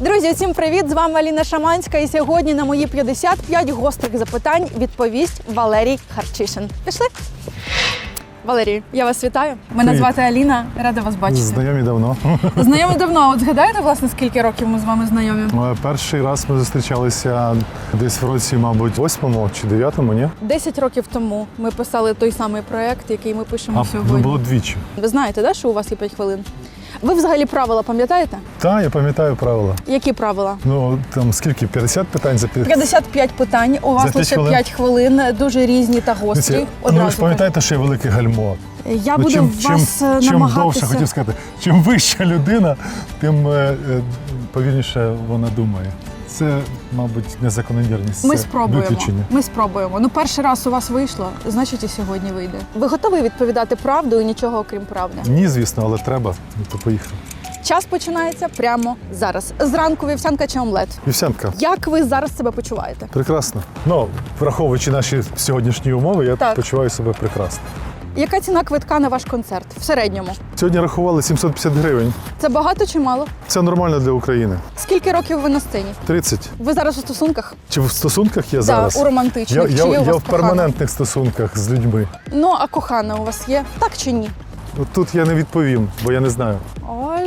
Друзі, всім привіт! З вами Аліна Шаманська. І сьогодні на мої 55 гострих запитань відповість Валерій Харчишин. Пішли? Валерій, я вас вітаю. Мене Привіт. звати Аліна. Рада вас бачити. Знайомі давно. Знайомі давно. От згадаєте, власне, скільки років ми з вами знайомі? Е, Перший раз ми зустрічалися десь в році, мабуть, восьмому чи дев'ятому, ні? Десять років тому ми писали той самий проект, який ми пишемо А сьогодні. було двічі. Ви знаєте, да, що у вас є 5 хвилин? Ви взагалі правила пам'ятаєте? Так, я пам'ятаю правила. Які правила? Ну там скільки? 50 питань за п'ять. 55 питань. У вас лише 5 хвилин, дуже різні та гострі. Дивіться, Ну, ви ж пам'ятаєте, що є велике гальмо. я Ну, буду чим, вас чим, чим намагатися. довше хотів сказати, чим вища людина, тим е, е, повільніше вона думає. Це, мабуть, незакономірність. Ми це спробуємо. Виключення. Ми спробуємо. Ну, перший раз у вас вийшло, значить і сьогодні вийде. Ви готові відповідати правду і нічого окрім правди? Ні, звісно, але треба. Ну, то поїхали. Час починається прямо зараз. Зранку вівсянка чи омлет. Вівсянка. Як ви зараз себе почуваєте? Прекрасно. Ну, враховуючи наші сьогоднішні умови, я Так. почуваю себе прекрасно. Яка ціна квитка на ваш концерт в середньому? Сьогодні рахували 750 гривень. Це багато чи мало? Це нормально для України. Скільки років ви на сцені? 30. Ви зараз у стосунках? Чи в стосунках я зараз? Так, у романтичних. Я, чи я, є у я вас в кохана? перманентних стосунках з людьми. Ну, а кохана у вас є? Так чи ні? От Тут я не відповім, бо я не знаю.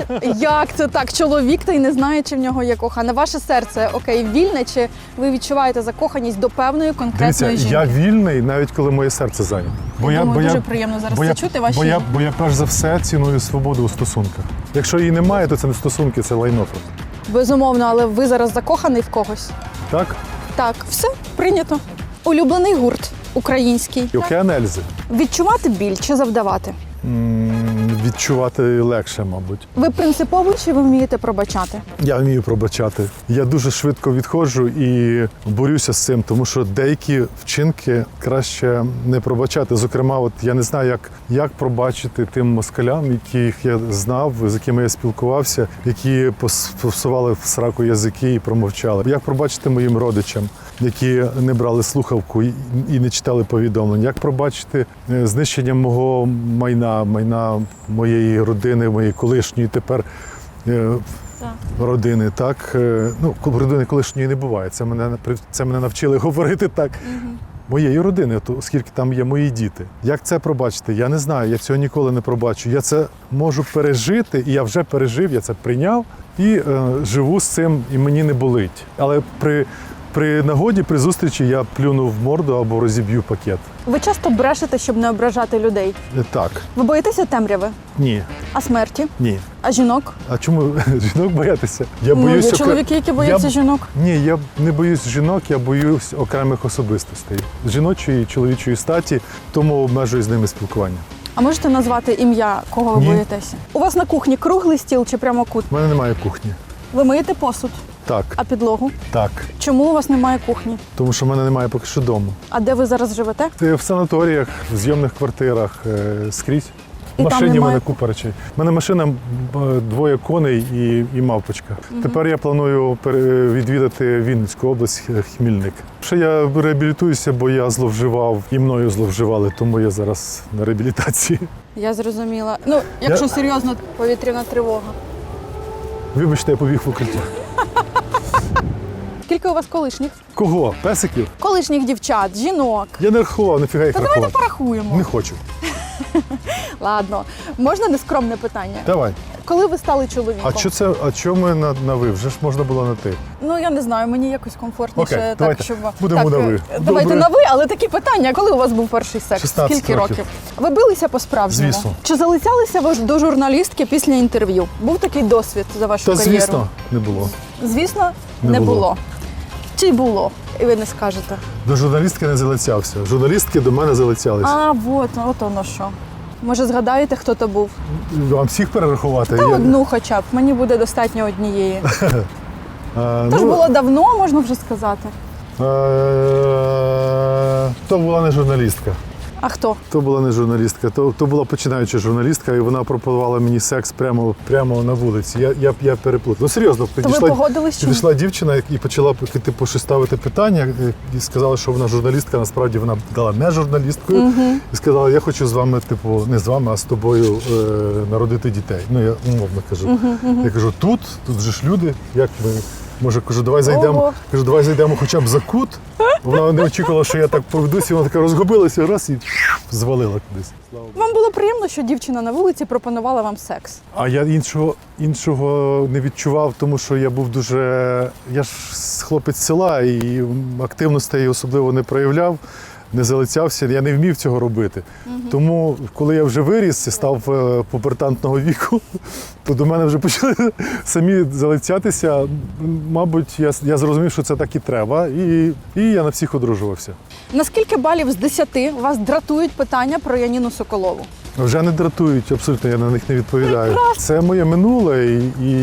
Ой, як це так? Чоловік та й не знає, чи в нього є кохана. Ваше серце окей, вільне, чи ви відчуваєте закоханість до певної Дивіться, конкретної жінки? я вільний, навіть коли моє серце зайнято. Бо Я думаю, бо дуже приємно зараз бо це я, чути, ваші- Бо я, бо я перш за все ціную свободу у стосунках. Якщо її немає, то це не стосунки, це лайно просто. Безумовно, але ви зараз закоханий в когось. Так? Так, все прийнято. Улюблений гурт український. Океан Ельзи. Відчувати біль чи завдавати? М, Відчувати легше, мабуть. Ви принциповий чи ви вмієте пробачати? Я вмію пробачати. Я дуже швидко відходжу і борюся з цим, тому що деякі вчинки краще не пробачати. Зокрема, от я не знаю, як, як пробачити тим москалям, яких я знав, з якими я спілкувався, які пос- посували в сраку язики і промовчали. Як пробачити моїм родичам, які не брали слухавку і, не читали повідомлень? Як пробачити е, знищення мого майна, майна моєї родини, моєї колишньої тепер. е, родини, так Е, ну родини колишньої не буває. Це мене це мене навчили говорити так. Моєї родини, то оскільки там є мої діти. Як це пробачити? Я не знаю. Я цього ніколи не пробачу. Я це можу пережити, і я вже пережив, я це прийняв і е, живу з цим, і мені не болить. Але при, при нагоді, при зустрічі я плюну в морду або розіб'ю пакет. Ви часто брешете, щоб не ображати людей. Е, Так, Ви боїтеся темряви, ні, а смерті, ні. а жінок? А чому жінок боятися? Я Ну, є окре- чоловіки, які бояться я... жінок. Ні, я не боюсь жінок, я боюсь окремих особистостей жіночої чоловічої статі, тому обмежую з ними спілкування. А можете назвати ім'я, кого ви Ні. боїтеся? У вас на кухні круглий стіл чи прямокут? У мене немає кухні. Ви миєте посуд, Так, а підлогу? так. Чому у вас немає кухні? Тому що в мене немає поки що дому. А де ви зараз живете? В санаторіях, в зйомних квартирах, е, скрізь. В машині в мене купа речей. У мене машина двоє коней і, і мавпочка. Тепер я планую відвідати Вінницьку область, е, Хмільник. Ще я реабілітуюся, бо я зловживав і мною зловживали, тому я зараз на реабілітації. Я зрозуміла. Ну, якщо Я- серйозно, повітряна тривога. Вибачте, я побіг в укриття. Скільки у вас колишніх? Кого? Песиків? Колишніх дівчат, жінок. Я не рахував, нафіга їх Та давайте рахувати. порахуємо. Не хочу. Ладно, можна нескромне питання? Давай. Коли ви стали чоловіком? А що це? А чому ми на, на ви? Вже ж можна було на ти. Ну я не знаю, мені якось комфортніше Окей, так, давайте. щоб Будемо так, на ви. е, Давайте Добре. на ви, але такі питання. Коли у вас був перший секс? 16 Скільки років. Ви билися по справжньому? Звісно. Чи залицялися ви ж до журналістки після інтерв'ю? Був такий досвід за вашу Та кар'єру? звісно, не було. Звісно, не, Не було. було. Чи було? І ви не скажете. До журналістки не залицявся. Журналістки до мене залицялися. А, от, от воно що. Може, згадаєте, хто то був? Вам всіх перерахувати? Та Я- одну хоча б. Мені буде достатньо однієї. А, Тож ну, було давно, можна вже сказати. е, То була не журналістка. А хто? То була не журналістка, то, то була починаюча журналістка, і вона пропонувала мені секс прямо, прямо на вулиці. Я, я, я переплутав. Ну серйозно, підійшла, погодились підійшла дівчина і почала типу, щось ставити питання, е, і сказала, що вона журналістка. Насправді вона дала не журналісткою. І сказала, я хочу з вами, типу, не з вами, а з тобою е, народити дітей. Ну, я умовно кажу. Я кажу, тут, тут же ж люди, як ми. Може, кажу, давай зайдемо. Ого. Кажу, давай зайдемо хоча б за кут. Вона не очікувала, що я так поведуся, вона така розгубилася, раз і звалила кудись. Вам було приємно, що дівчина на вулиці пропонувала вам секс. А я іншого, іншого не відчував, тому що я був дуже. Я ж хлопець села і активностей особливо не проявляв, не залицявся, я не вмів цього робити. Тому, коли я вже виріс і став попертантного віку, то до мене вже почали самі залицятися. Мабуть, я, я зрозумів, що це так і треба, і, і я на всіх одружувався. Наскільки балів з 10 вас дратують питання про Яніну Соколову? Вже не дратують, абсолютно я на них не відповідаю. Це моє минуле і, і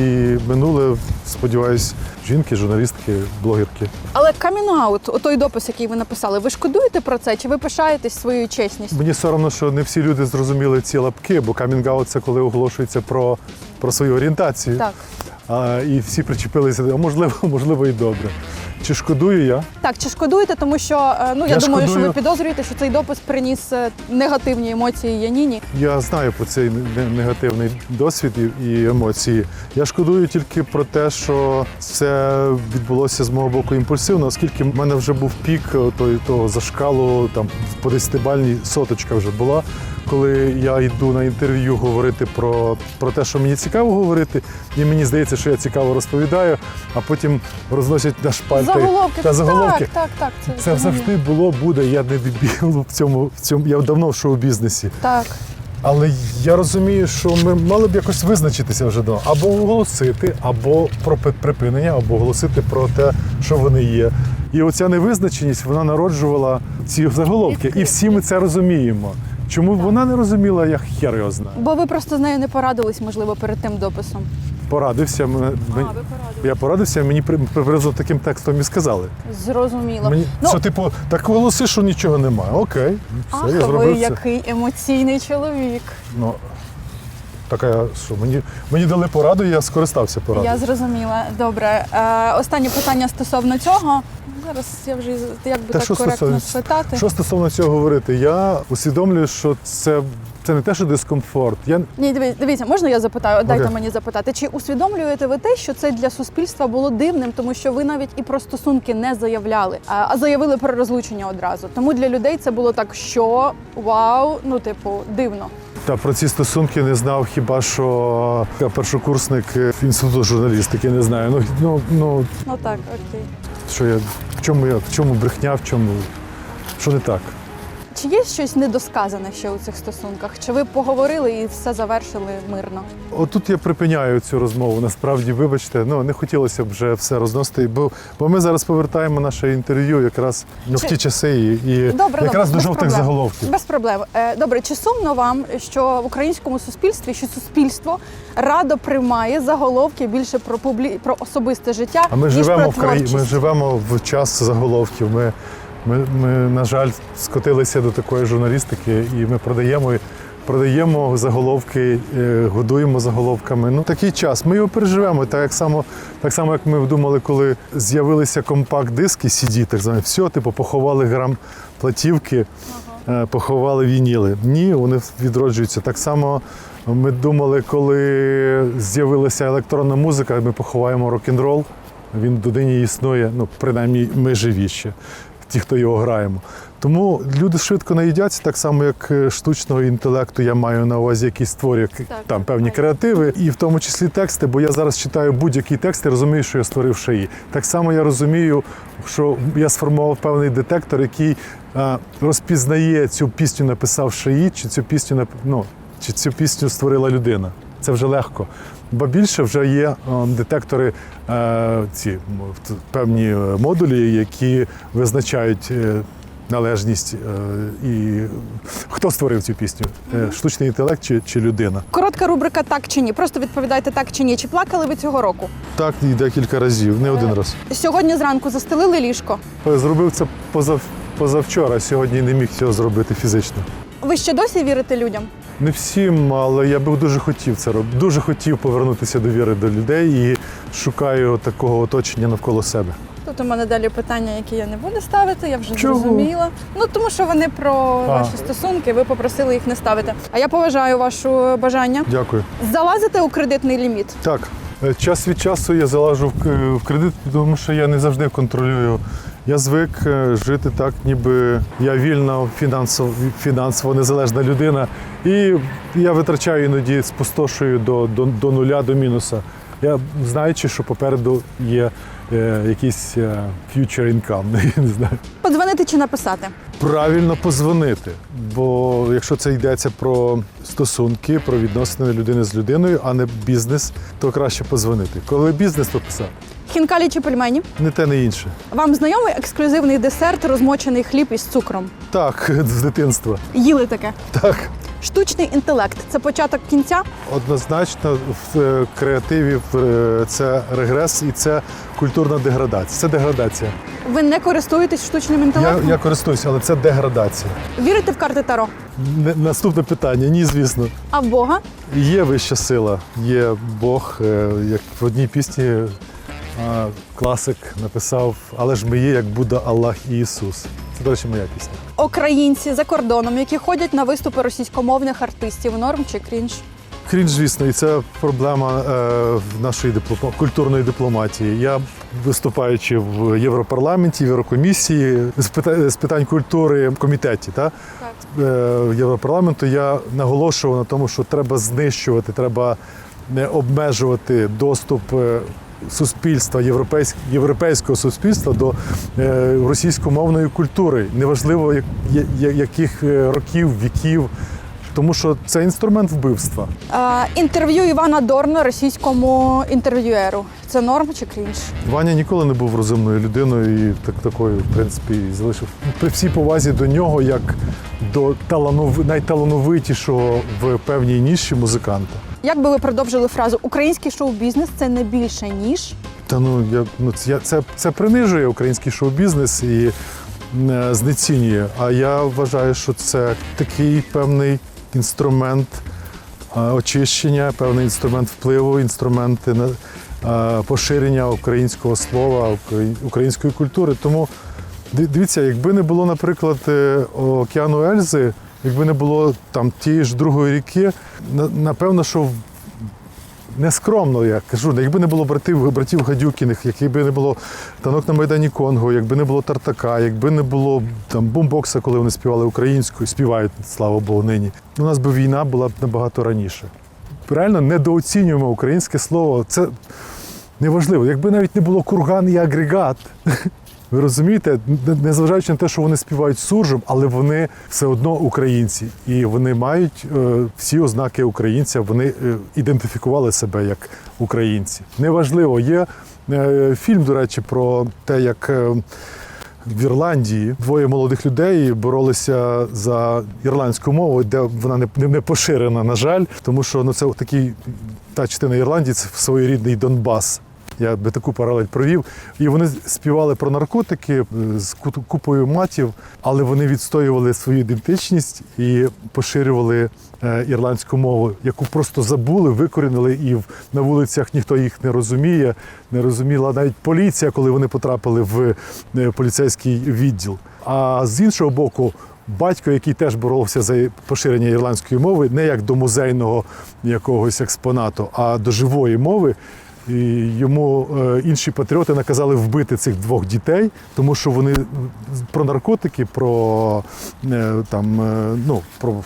минуле, сподіваюсь, жінки, журналістки, блогерки. Але камінаут, той допис, який ви написали, ви шкодуєте про це? Чи ви пишаєтесь своєю чесністю? Мені соромно, що не всі люди зрозуміли ці лапки, бо камінгаут це коли оголошується про, про свою орієнтацію. Так. А, і всі причепилися, а можливо, можливо, і добре. Чи шкодую я? Так, чи шкодуєте, тому що е, ну я, Я думаю, що ви підозрюєте, що цей допис приніс е, негативні емоції Яніні. Я знаю про цей негативний досвід і- емоції. Я шкодую тільки про те, що це відбулося з мого боку імпульсивно, оскільки в мене вже був пік той, того зашкалу, там по десятибальній соточка вже була. Коли я йду на інтерв'ю говорити про, про те, що мені цікаво говорити, і мені здається, що я цікаво розповідаю, а потім розносять на шпальти Заголовки, та заголовки. так, так, так. Це, Це завжди було, буде. Я не дебіл в цьому в цьому. Я давно в шоу-бізнесі. так. Але я розумію, що ми мали б якось визначитися вже до або оголосити, або про припинення, або оголосити про те, що вони є. І оця невизначеність вона народжувала ці заголовки. І всі ми це розуміємо. Чому б вона не розуміла, я хер його знаю. Бо ви просто з нею не порадились, можливо, перед тим дописом. Порадився мен- Я порадився, мені при- приблизно таким текстом і сказали. Зрозуміло. Мені ну, що, типу, так оголоси, що нічого немає. Окей, все, ах, я ви зробив це. який емоційний чоловік. Ну, така, що мені, мені дали пораду, і я скористався порадою. Я зрозуміла. Добре. Е, останнє питання стосовно цього. Зараз я вже як би Та так що коректно стосовно- спитати. Що стосовно цього говорити, я усвідомлюю, що це, це не те, що дискомфорт. Я Ні, диві- дивіться, можна я запитаю? От Дайте Окей. мені запитати. Чи усвідомлюєте ви те, що це для суспільства було дивним, тому що ви навіть і про стосунки не заявляли, а а заявили про розлучення одразу. Тому для людей це було так, що вау, ну типу, дивно. та про ці стосунки не знав хіба що я першокурсник е, інституту журналістики. Не знаю. Ну ну ну Ну так, окей. що я в чому я в чому брехня, в чому що не так. Чи є щось недосказане ще у цих стосунках? Чи ви поговорили і все завершили мирно? Отут я припиняю цю розмову. Насправді, вибачте, ну не хотілося б вже все розносити, бо, бо ми зараз повертаємо наше інтерв'ю якраз ну, в ті часи і, і Добре, якраз добре, до жовтих проблем. заголовків. Без проблем. Е, Добре, чи сумно вам, що в українському суспільстві, що суспільство радо приймає заголовки більше про публі... про особисте життя, А ми ніж живемо про в країні, ми живемо в час заголовків. Ми, ми, ми, на жаль, скотилися до такої журналістики, і ми продаємо. Продаємо заголовки, е, годуємо заголовками. Ну такий час. Ми його переживемо. Так як само, так само, як ми думали, коли з'явилися компакт-диски CD, так звані, все, типу, поховали грам платівки, е, поховали вініли. Ні, вони відроджуються. Так само ми думали, коли з'явилася електронна музика, ми поховаємо рок-н-рол. Він додині існує, ну принаймні ми живі ще, ті, хто його граємо. Тому люди швидко наїдяться, так само як е, штучного інтелекту я маю на увазі, який створює к- там певні креативи, і в тому числі тексти. Бо я зараз читаю будь-який текст і розумію, що я створив шаї. Так само я розумію, що я сформував певний детектор, який е, розпізнає цю пісню, написав шаї, чи цю пісню ну, чи цю пісню створила людина. Це вже легко. Бо більше вже є е, детектори, е, ці певні е, модулі, які визначають належність і хто створив цю пісню? Штучний інтелект чи, чи людина? Коротка рубрика так чи ні. Просто відповідайте так чи ні. Чи плакали ви цього року? Так, і декілька разів, не один раз. Сьогодні зранку застелили ліжко. Зробив це позав, позавчора, сьогодні не міг цього зробити фізично. Ви ще досі вірите людям? Не всім, але я би дуже хотів це робити. Дуже хотів повернутися до віри до людей і шукаю такого оточення навколо себе. Тут у мене далі питання, які я не буду ставити, я вже Чого? зрозуміла. Ну тому що вони про А. ваші стосунки, ви попросили їх не ставити. А я поважаю ваше бажання. Дякую. Залазите у кредитний ліміт. Так, е, час від часу я залажу в кредит, тому що я не завжди контролюю. Я звик е, жити так, ніби я вільна фінансово, фінансово незалежна людина. І я витрачаю іноді спустошую до, до, до нуля, до мінуса. Я знаючи, що попереду є е, якийсь е, future income, не знаю. Подзвонити чи написати? Правильно позвонити, бо якщо це йдеться про стосунки, про відносини людини з людиною, а не бізнес, то краще позвонити. Коли бізнес, то писати. Хінкалі чи пельмені? Не те, не інше. Вам знайомий ексклюзивний десерт, розмочений хліб із цукром. Так, з дитинства. Їли таке. Так. Штучний інтелект це початок кінця. Однозначно в е, креативі е, це регрес і це культурна деградація. Це деградація. Ви не користуєтесь штучним інтелектом? я користуюся, але це деградація. Вірите в карти Таро? Не- Наступне питання. Ні, звісно. А в Бога? Є вища сила, є Бог, е, як в одній пісні е, класик написав, але ж ми є, як Будда, Аллах і Ісус. Це, до речі, моя пісня. Українці за кордоном, які ходять на виступи російськомовних артистів, норм чи крінж? Крінж, звісно, і це проблема е, в нашої диплома, культурної дипломатії. Я виступаючи в Європарламенті, в Єврокомісії з питань, з питань культури в комітеті та, Так. е, Європарламенту, я наголошував на тому, що треба знищувати, треба не обмежувати доступ. Суспільства європейського суспільства до е, російськомовної культури, неважливо яких е, років, віків, тому що це інструмент вбивства. А, інтерв'ю Івана Дорна російському інтерв'юеру. Це норм чи крінж? Ваня ніколи не був розумною людиною і так такою, в принципі, і залишив при всій повазі до нього, як до таланов... найталановитішого в певній ніші музиканта. Як би ви продовжили фразу Український шоу-бізнес це не більше ніж. Та ну я ну це, це, це принижує український шоу-бізнес і е, знецінює. А я вважаю, що це такий певний інструмент е, очищення, певний інструмент впливу, інструменти е, поширення українського слова, української культури. Тому дивіться, якби не було, наприклад, е, океану Ельзи, якби не було там тієї ж другої ріки, напевно, що нескромно, я кажу, якби не було братів, братів Гадюкіних, якби не було танок на Майдані Конго, якби не було Тартака, якби не було там бумбокса, коли вони співали українською, співають, слава Богу, нині. У нас би війна була б набагато раніше. Реально недооцінюємо українське слово. Це неважливо. Якби навіть не було курган і агрегат. Ви розумієте, Не- незважаючи на те, що вони співають суржем, але вони все одно українці, і вони мають е, всі ознаки українця. Вони е, ідентифікували себе як українці. Неважливо, є е, фільм, до речі, про те, як в Ірландії двоє молодих людей боролися за ірландську мову, де вона не, не поширена, на жаль, тому що ну це такий та частина Ірландії, це своєрідний Донбас. Я би таку паралель провів. І вони співали про наркотики е, з ку- купою матів, але вони відстоювали свою ідентичність і поширювали е, ірландську мову, яку просто забули, викорінили, і на вулицях ніхто їх не розуміє. Не розуміла навіть поліція, коли вони потрапили в е, поліцейський відділ. А з іншого боку, батько, який теж боровся за поширення ірландської мови, не як до музейного якогось експонату, а до живої мови. І йому е, інші патріоти наказали вбити цих двох дітей, тому що вони про наркотики, про е, там е, ну про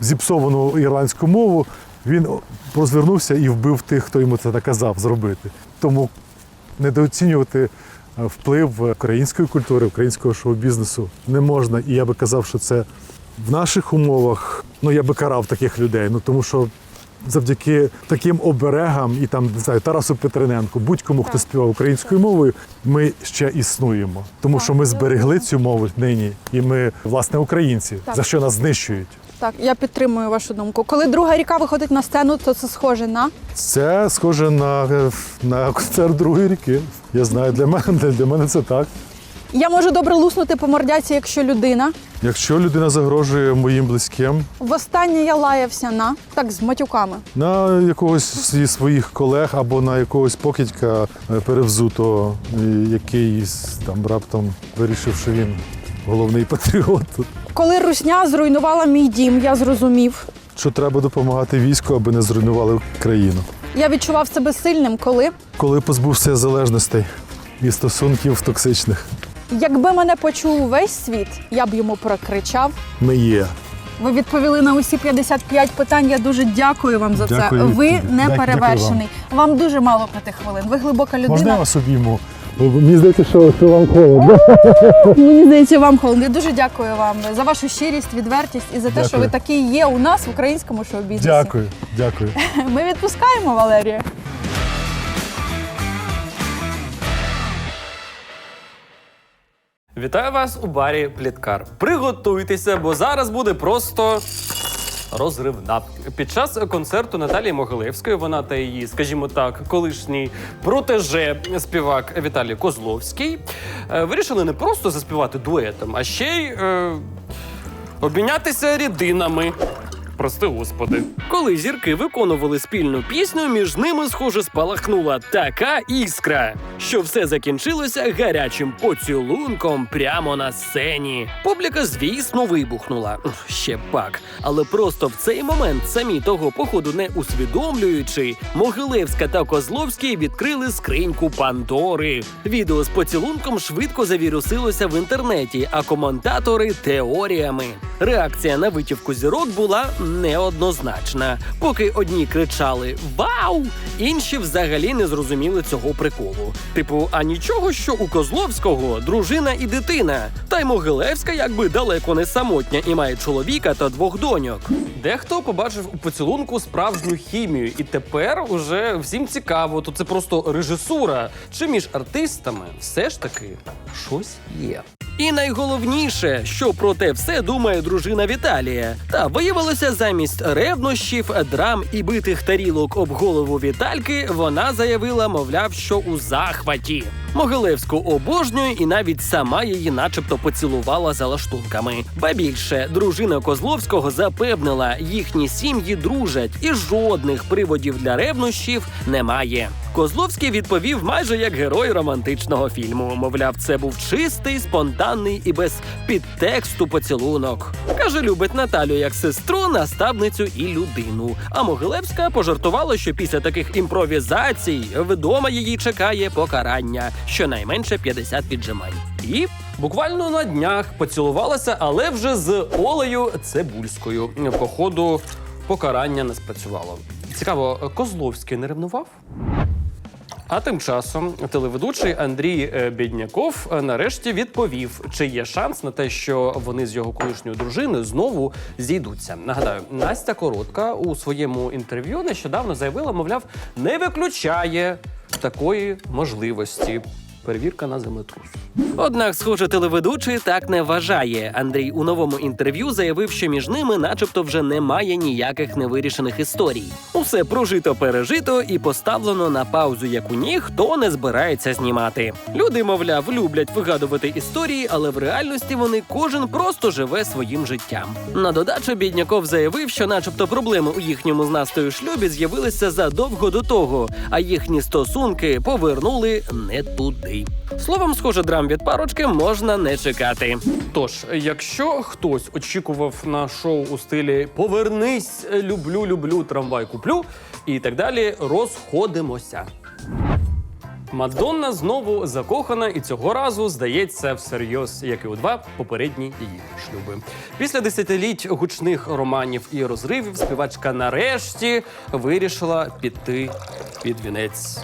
зіпсовану ірландську мову. Він розвернувся і вбив тих, хто йому це наказав зробити. Тому недооцінювати вплив української культури, українського шоу-бізнесу не можна. І я би казав, що це в наших умовах, ну я би карав таких людей. Ну тому що завдяки таким оберегам і там не знаю, Тарасу Петрененку, будь-кому, хто співав українською мовою, ми ще існуємо. Тому що ми зберегли цю мову нині, і ми, власне, українці, за що нас знищують. Так, я підтримую вашу думку. Коли друга ріка виходить на сцену, то це схоже на Це схоже на, на концерт другої ріки. Я знаю, для мене для мене це так. Я можу добре луснути по мордяці, якщо людина. Якщо людина загрожує моїм близьким, Востаннє я лаявся на так з матюками. на якогось зі своїх колег або на якогось покидька е, перевзуто, е, який там раптом вирішив, що він головний патріот. Коли русня зруйнувала мій дім, я зрозумів. Що треба допомагати війську, аби не зруйнували країну. Я відчував себе сильним, коли Коли позбувся залежностей і стосунків токсичних, якби мене почув весь світ, я б йому прокричав. ми є. Ви відповіли на усі 55 питань. Я дуже дякую вам за Дякую, це. Ви не Дя- перевершений. Вам дуже мало п'яти хвилин. Ви глибока людина. Можна я вас обійму? Мені здається, що, що вам холодно. Мені здається, вам холодно. Я дуже дякую вам за вашу щирість, відвертість і за те, що ви такий є у нас в українському шоу-бізнесі. Дякую, дякую. Ми відпускаємо Валерія. Вітаю вас у барі Пліткар. Приготуйтеся, бо зараз буде просто. Розривна під час концерту Наталії Могилевської вона та її, скажімо так, колишній протеже співак Віталій Козловський е, вирішили не просто заспівати дуетом, а ще й е, обмінятися рідинами. Прости господи. Коли зірки виконували спільну пісню, між ними, схоже, спалахнула така іскра, що все закінчилося гарячим поцілунком прямо на сцені. Публіка, звісно, вибухнула. Ще пак. Але просто в цей момент, самі того походу не усвідомлюючи, Могилевська та Козловський відкрили скриньку Пандори. Відео з поцілунком швидко завірусилося в інтернеті, а коментатори теоріями. Реакція на витівку зірок була неоднозначна. Поки одні кричали Вау! Інші взагалі не зрозуміли цього приколу. Типу, а нічого, що у Козловського дружина і дитина. Та й Могилевська якби далеко не самотня і має чоловіка та двох доньок. Дехто побачив у поцілунку справжню хімію, і тепер уже всім цікаво, то це просто режисура. Чи між артистами все ж таки щось є. І найголовніше, що про те все думає дружина Віталія. Та виявилося, замість ревнощів, драм і битих тарілок об голову Вітальки, вона заявила, мовляв, що у захваті. Могилевську обожнює і навіть сама її, начебто, поцілувала за лаштунками. Ба більше, дружина Козловського запевнила, їхні сім'ї дружать, і жодних приводів для ревнощів немає. Козловський відповів майже як герой романтичного фільму. Мовляв, це був чистий, спонтанний і без підтексту поцілунок. Каже, любить Наталю як сестру, наставницю і людину. А Могилевська пожартувала, що після таких імпровізацій вдома її чекає покарання, щонайменше 50 піджимань. І буквально на днях поцілувалася, але вже з Олею Цибульською. Походу, покарання не спрацювало. Цікаво, Козловський не ревнував? А тим часом телеведучий Андрій е, Бідняков е, нарешті відповів, чи є шанс на те, що вони з його колишньою дружиною знову зійдуться. Нагадаю, Настя Коротка у своєму інтерв'ю нещодавно заявила, мовляв, не виключає такої можливості. Перевірка на землетрус. Однак, схоже, телеведучий так не вважає. Андрій у новому інтерв'ю заявив, що між ними, начебто, вже немає ніяких невирішених історій. Усе прожито пережито і поставлено на паузу, яку ніхто не збирається знімати. Люди, мовляв, люблять вигадувати історії, але в реальності вони кожен просто живе своїм життям. На додачу бідняков заявив, що, начебто, проблеми у їхньому з Настою шлюбі з'явилися задовго до того, а їхні стосунки повернули не туди. Словом, схоже, драм від парочки можна не чекати. Тож, якщо хтось очікував на шоу у стилі Повернись, люблю, люблю, трамвай куплю і так далі, розходимося. Мадонна знову закохана, і цього разу здається всерйоз, як і у два попередні її шлюби. Після десятиліть гучних романів і розривів співачка нарешті вирішила піти під вінець.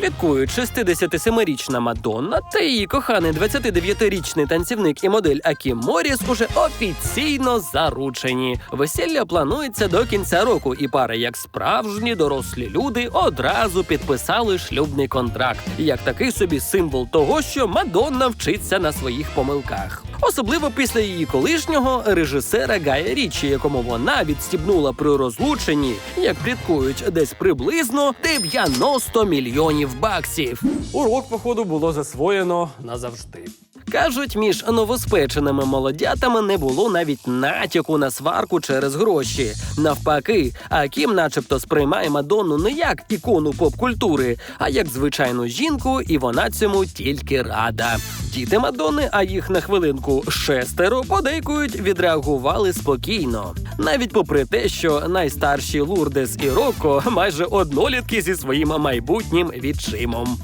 Пліткують 67-річна Мадонна та її коханий 29-річний танцівник і модель Акім Моріс уже офіційно заручені. Весілля планується до кінця року, і пара, як справжні дорослі люди, одразу підписали шлюбний контракт, як такий собі символ того, що Мадонна вчиться на своїх помилках. Особливо після її колишнього режисера Гая Річі, якому вона відстібнула при розлученні, як пліткують, десь приблизно 90 мільйонів баксів. Урок, походу, було засвоєно назавжди. Кажуть, між новоспеченими молодятами не було навіть натяку на сварку через гроші. Навпаки, Акім, начебто, сприймає Мадонну не як ікону поп-культури, а як звичайну жінку, і вона цьому тільки рада. Діти Мадонни, а їх на хвилинку шестеро, подейкують, відреагували спокійно. Навіть попри те, що найстарші Лурдес і Рокко майже однолітки зі своїм майбутнім відчимом.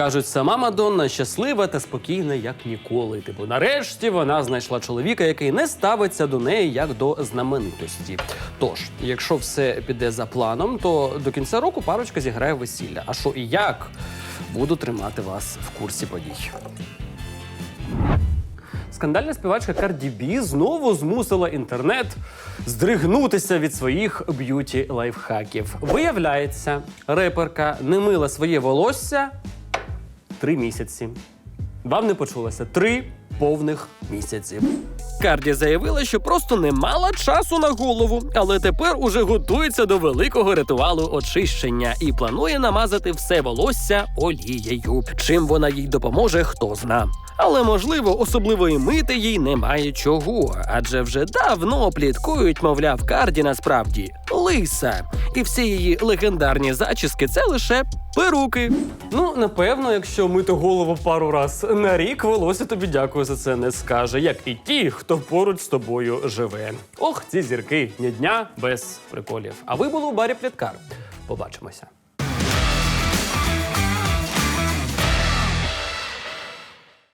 Кажуть, сама Мадонна щаслива та спокійна, як ніколи. Типу, нарешті вона знайшла чоловіка, який не ставиться до неї як до знаменитості. Тож, якщо все піде за планом, то до кінця року парочка зіграє весілля. А що і як? Буду тримати вас в курсі подій. Скандальна співачка Карді Бі знову змусила інтернет здригнутися від своїх б'юті лайфхаків. Виявляється, реперка не мила своє волосся три місяці. Вам не почулося три повних місяці. Карді заявила, що просто не мала часу на голову, але тепер уже готується до великого ритуалу очищення і планує намазати все волосся олією. Чим вона їй допоможе, хто зна. Але можливо, особливо і мити їй немає чого, адже вже давно пліткують, мовляв, Карді насправді лиса, і всі її легендарні зачіски це лише перуки. Ну, напевно, якщо мити голову пару раз на рік, волосся тобі дякую за це не скаже, як і ті, хто поруч з тобою живе. Ох, ці зірки ні дня без приколів. А ви були у барі Пліткар. Побачимося.